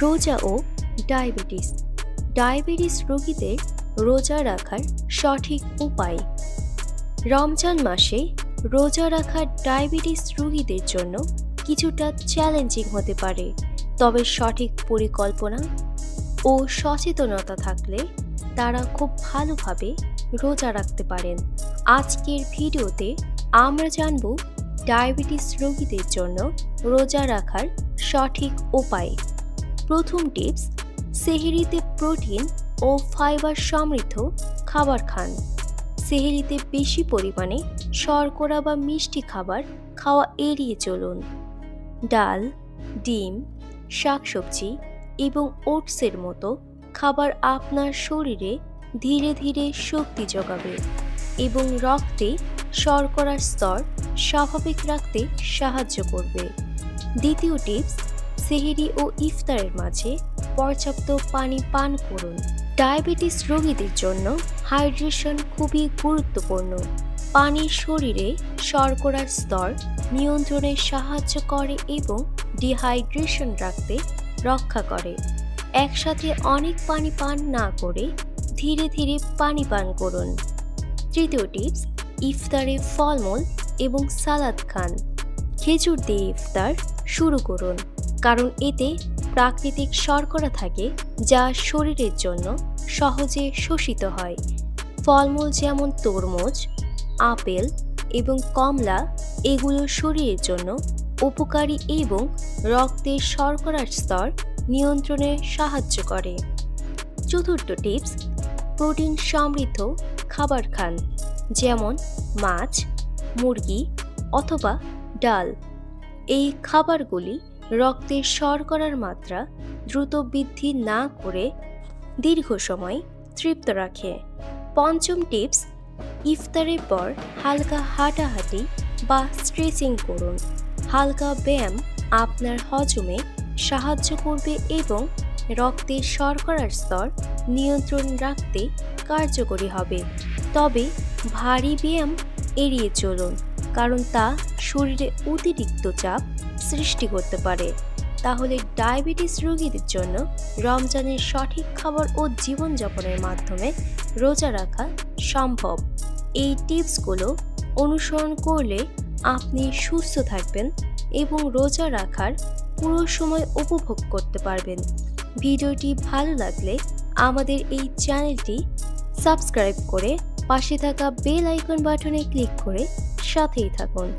রোজা ও diabetes. Diabetes রোগীদের রোজা রাখার সঠিক উপায়। রমজান মাসে রোজা রাখা ডায়াবেটিস রোগীদের জন্য কিছুটা চ্যালেঞ্জিং হতে পারে। তবে সঠিক পরিকল্পনা ও সচেতনতা থাকলে তারা খুব ভালোভাবে রোজা রাখতে পারেন। আজকের ভিডিওতে আমরা জানব ডায়াবেটিস রোগীদের জন্য রোজা রাখার সঠিক উপায়। প্রথম টিপস, সেহেরিতে প্রোটিন ও ফাইবার সমৃদ্ধ খাবার খান। সেহেরিতে বেশি পরিমাণে শর্করা বা মিষ্টি খাবার খাওয়া এড়িয়ে চলুন। ডাল, ডিম, শাকসবজি এবং ওটসের মতো খাবার আপনার শরীরে ধীরে ধীরে শক্তি যোগাবে এবং রক্তে শর্করার স্তর স্বাভাবিক রাখতে সাহায্য করবে। দ্বিতীয় টিপস সেহেরি ও ইফতারের মাঝে পর্যাপ্ত পানি পান করুন। ডায়াবেটিস রোগীদের জন্য হাইড্রেশন খুবই গুরুত্বপূর্ণ। পানি শরীরে শর্করার স্তর নিয়ন্ত্রণে সাহায্য করে এবং ডিহাইড্রেশন রাখতে রক্ষা করে। একসাথে অনেক পানি পান না করে ধীরে ধীরে পানি পান করুন। তৃতীয় টিপস, ইফতারে ফলমূল এবং সালাদ খান। খেজুর দিয়ে ইফতার শুরু করুন। কারণ এতে প্রাকৃতিক শর্করা থাকে যা শরীরের জন্য সহজে শোষিত হয়। ফলমূল যেমন তরমুজ, আপেল এবং কমলা এগুলো শরীরের জন্য উপকারী এবং রক্তের শর্করার স্তর নিয়ন্ত্রণে সাহায্য করে। চতুর্থ টিপস, প্রোটিন সমৃদ্ধ খাবার খান, যেমন মাছ, মুরগি অথবা ডাল। এই খাবারগুলি রক্তে শর্করার মাত্রা দ্রুত বৃদ্ধি না করে দীর্ঘ সময় তৃপ্ত রাখে। পঞ্চম টিপস, ইফতারের পর হালকা হাঁটাহাঁটি বা স্ট্রেচিং করুন। হালকা ব্যায়াম আপনার হজমে সাহায্য করবে এবং রক্তে শর্করার স্তর নিয়ন্ত্রণ রাখতে কার্যকরী হবে। তবে ভারী ব্যায়াম এড়িয়ে চলুন, কারণ তা শরীরে অতিরিক্ত চাপ সৃষ্টি করতে পারে। তাহলে ডায়াবেটিস রোগীদের জন্য রমজানের সঠিক খাবার ও জীবনযাপনের মাধ্যমে রোজা রাখা সম্ভব। এই টিপসগুলো অনুসরণ করলে আপনি সুস্থ থাকবেন এবং রোজা রাখার পুরো সময় উপভোগ করতে পারবেন। ভিডিওটি ভালো লাগলে আমাদের এই চ্যানেলটি সাবস্ক্রাইব করে পাশে থাকা বেল আইকন বাটনে ক্লিক করে সাথেই থাকুন।